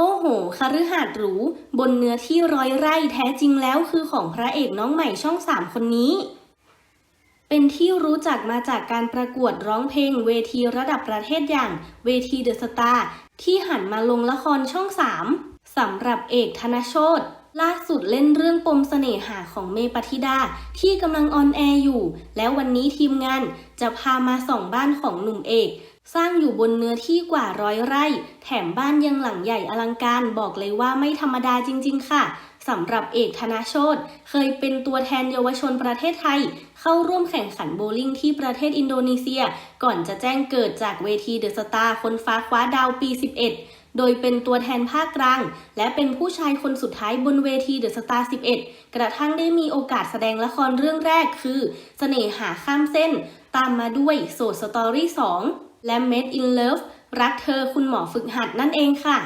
โอ้โหคฤหาสน์หรู บนเนื้อที่ร้อยไร่แท้จริงแล้วคือของพระเอกน้องใหม่ช่องสามคนนี้ เป็นที่รู้จักมาจากการประกวดร้องเพลงเวทีระดับประเทศอย่างเวทีเดอะสตาร์ที่หันมาลงละครช่องสามสำหรับเอกธนโชตล่าสุดเล่นเรื่องปมเสน่หาของเมปฏิดาที่กำลังออนแอร์อยู่ แล้ววันนี้ทีมงานจะพามาส่องบ้านของหนุ่มเอก สร้างอยู่บนเนื้อที่กว่าร้อยไร่ แถมบ้านยังหลังใหญ่อลังการบอกเลยว่าไม่ธรรมดาจริง ๆ ค่ะสำหรับเอกธนาโชตเคยเป็นตัวแทนเยาวชนประเทศไทย เข้าร่วมแข่งขันโบว์ลิ่งที่ประเทศอินโดนีเซีย ก่อนจะแจ้งเกิดจากเวทีเดอะสตาร์คนฟ้าคว้าดาวปี 11 โดยเป็นตัวแทนภาคกลาง และเป็นผู้ชายคนสุดท้ายบนเวทีเดอะสตาร์11 กระทั่งได้มีโอกาสแสดงละครเรื่องแรกคือ เสน่หาข้ามเส้น ตามมาด้วยโสดสตอรี่ 2 และ Made in Love รักเธอคุณหมอฝึกหัดนั่นเองค่ะ